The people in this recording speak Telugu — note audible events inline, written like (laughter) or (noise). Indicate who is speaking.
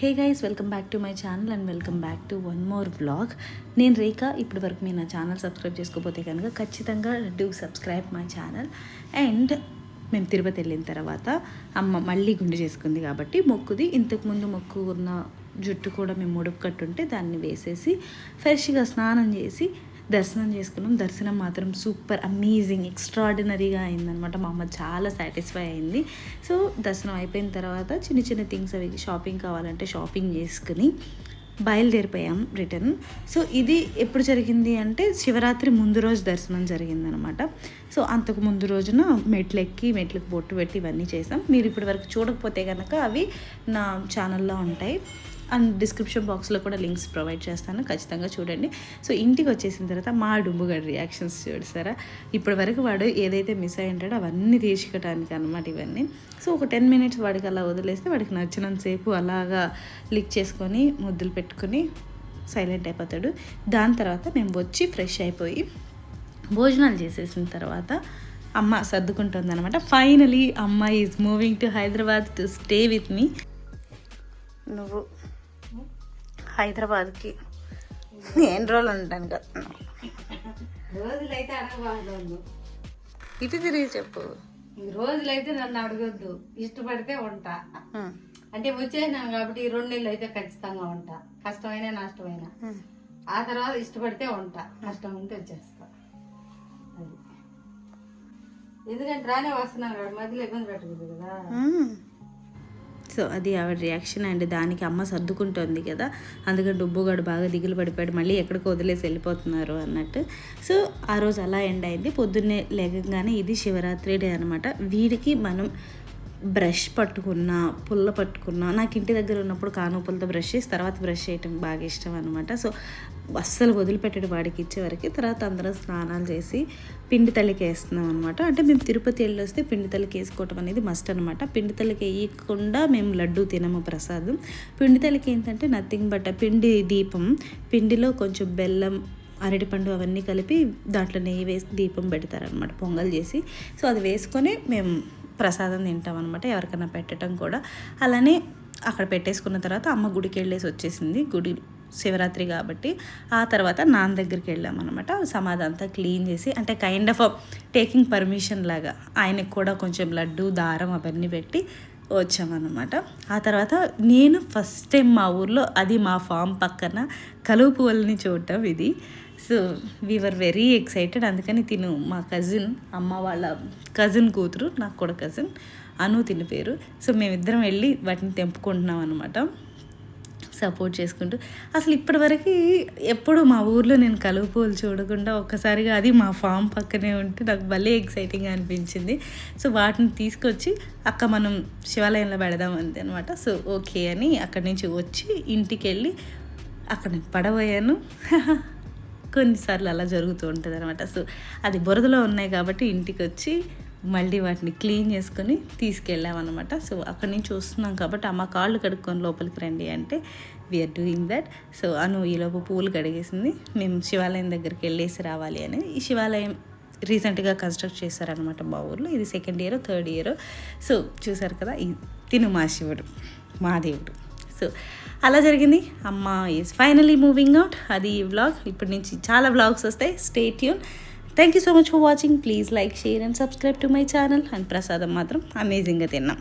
Speaker 1: Hey guys welcome back to my channel and welcome back to one more vlog. నేను రేఖ ఇప్పటి వరకు మీరు నా ఛానల్ సబ్స్క్రైబ్ చేసుకోకపోతే కనుక ఖచ్చితంగా do subscribe my channel. And మేము తిరుపతి వెళ్ళిన తర్వాత అమ్మ మళ్ళీ గుండు చేసుకుంది కాబట్టి మొక్కుది. ఇంతకుముందు మొక్కు ఉన్న జుట్టు కూడా మేము ముడుపు కట్టుంటే దాన్ని వేసేసి ఫ్రెష్గా స్నానం చేసి దర్శనం చేసుకున్నాం. దర్శనం మాత్రం సూపర్ అమేజింగ్ ఎక్స్ట్రాడినరీగా అయిందనమాట మా అమ్మ చాలా సాటిస్ఫై అయింది. సో దర్శనం అయిపోయిన తర్వాత చిన్న చిన్న థింగ్స్ అవి షాపింగ్ కావాలంటే షాపింగ్ చేసుకుని బయలుదేరిపోయాం రిటర్న్. సో ఇది ఎప్పుడు జరిగింది అంటే శివరాత్రి ముందు రోజు దర్శనం జరిగిందనమాట సో అంతకు ముందు రోజున మెట్లు ఎక్కి మెట్లకు బొట్టు పెట్టి ఇవన్నీ చేసాం. మీరు ఇప్పటి వరకు చూడకపోతే కనుక అవి నా ఛానల్లో ఉంటాయి. అండ్ డిస్క్రిప్షన్ బాక్స్లో కూడా లింక్స్ ప్రొవైడ్ చేస్తాను. ఖచ్చితంగా చూడండి. సో ఇంటికి వచ్చేసిన తర్వాత మా డుంబుగాడి రియాక్షన్స్ చూడసారా ఇప్పటి వరకు వాడు ఏదైతే మిస్ అయి ఉంటాడో అవన్నీ తీర్చుకోవడానికి అనమాట ఇవన్నీ. సో ఒక టెన్ మినిట్స్ వాడికి అలా వదిలేస్తే వాడికి నచ్చినంతసేపు అలాగా లిక్ చేసుకొని ముద్దులు పెట్టుకొని సైలెంట్ అయిపోతాడు. దాని తర్వాత మేము వచ్చి ఫ్రెష్ అయిపోయి భోజనాలు చేసేసిన తర్వాత అమ్మ సర్దుకుంటుంది అనమాట finally amma is moving to Hyderabad to stay with me నువ్వు హైదరాబాద్కి. ఎన్ని రోజులు ఉంటాను కదా.
Speaker 2: రోజులైతే
Speaker 1: ఇటు తిరిగి చెప్పు.
Speaker 2: ఈ రోజులైతే నన్ను అడగొద్దు. ఇష్టపడితే ఉంటా. అంటే వచ్చేసినాను కాబట్టి ఈ రెండు నెలలు అయితే ఖచ్చితంగా ఉంటా. కష్టమైన నష్టమైన. ఆ తర్వాత ఇష్టపడితే ఉంటా. కష్టం ఉంటే వచ్చేస్తా. అది. ఎందుకంటే రానే వస్తున్నాను కదా మధ్యలో ఇబ్బంది పెట్టకూడదు కదా.
Speaker 1: సో అది ఆవిడ రియాక్షన్ అండ్ దానికి అమ్మ సర్దుకుంటోంది కదా. అందుకని డుబ్బుగాడు బాగా దిగులు పడిపోయాడు. మళ్ళీ ఎక్కడికి వదిలేసి వెళ్ళిపోతున్నారు అన్నట్టు. సో ఆ రోజు అలా ఎండ్ అయింది. పొద్దున్నే లేగంగానే ఇది శివరాత్రి డే అనమాట వీడికి మనం బ్రష్ పట్టుకున్నా పుల్ల పట్టుకున్నా నాకు ఇంటి దగ్గర ఉన్నప్పుడు కానుపులతో బ్రష్ చేసి తర్వాత బ్రష్ చేయటం బాగా ఇష్టం అనమాట సో అస్సలు వదిలిపెట్టాడు వాడికి ఇచ్చేవరకు తర్వాత అందరం స్నానాలు చేసి పిండి తల్లికి వేస్తున్నాం అనమాట అంటే మేము తిరుపతి వెళ్ళి వస్తే పిండి తల్లికి వేసుకోవటం అనేది మస్ట్ అనమాట పిండి తల్లికి వేయకుండా మేము లడ్డు తినము ప్రసాదం. పిండి తల్లికి ఏంటంటే నథింగ్ బట్ పిండి దీపం పిండిలో కొంచెం బెల్లం అరటిపండు అవన్నీ కలిపి దాంట్లో నెయ్యి వేసి దీపం పెడతారనమాట పొంగల్ చేసి. సో అది వేసుకొని మేము ప్రసాదం తింటాం అనమాట ఎవరికైనా పెట్టడం కూడా. అలానే అక్కడ పెట్టేసుకున్న తర్వాత అమ్మ గుడికి వెళ్ళేసి వచ్చేసింది. గుడి శివరాత్రి కాబట్టి ఆ తర్వాత నాన్న దగ్గరికి వెళ్ళామన్నమాట సమాధి అంతా క్లీన్ చేసి అంటే కైండ్ ఆఫ్ టేకింగ్ పర్మిషన్ లాగా ఆయనకు కూడా కొంచెం లడ్డు దారం అవన్నీ పెట్టి వచ్చామన్నమాట. ఆ తర్వాత నేను ఫస్ట్ టైం మా ఊర్లో అది మా ఫామ్ పక్కన కలువు పువ్వులని చూడటం ఇది. సో వీఆర్ వెరీ ఎక్సైటెడ్ అందుకని తిను మా కజిన్ అమ్మ వాళ్ళ కజిన్ కూతురు నాకు కూడా కజిన్ అను తిని పేరు. సో మేమిద్దరం వెళ్ళి వాటిని తెంపుకుంటున్నాం అనమాట సపోర్ట్ చేసుకుంటూ. అసలు ఇప్పటివరకు ఎప్పుడు మా ఊర్లో నేను కలువ పూలు చూడకుండా ఒక్కసారిగా అది మా ఫామ్ పక్కనే ఉంటే నాకు భలే ఎక్సైటింగ్గా అనిపించింది. సో వాటిని తీసుకొచ్చి అక్క మనం శివాలయంలో పెడదాం అంతే అనమాట సో ఓకే అని అక్కడి నుంచి వచ్చి ఇంటికి వెళ్ళి అక్కడ పడబోయాను. (laughs) కొన్నిసార్లు అలా జరుగుతూ ఉంటుంది అనమాట సో అది బురదలో ఉన్నాయి కాబట్టి ఇంటికి వచ్చి మళ్ళీ వాటిని క్లీన్ చేసుకొని తీసుకెళ్ళామన్నమాట. సో అక్కడి నుంచి వస్తున్నాం కాబట్టి అమ్మ కాళ్ళు కడుక్కొని లోపలికి రండి అంటే we're doing that so Anu ఈలోపు పూలు కడిగేసింది. మేము శివాలయం దగ్గరికి వెళ్ళేసి రావాలి అని. ఈ శివాలయం రీసెంట్గా కన్స్ట్రక్ట్ చేశారనమాట మా ఊర్లో. ఇది second year third year. So చూసారు కదా ఈ తిను మా శివుడు మాదేవుడు సో అలా జరిగింది. అమ్మ ఈజ్ ఫైనలీ మూవింగ్ అవుట్ అది ఈ వ్లాగ్ ఇప్పటి నుంచి చాలా వ్లాగ్స్ వస్తాయి. Stay Yoon thank you so much for watching please like share and subscribe to my channel and ప్రసాదం మాత్రం అమేజింగ్గా తిన్నాం.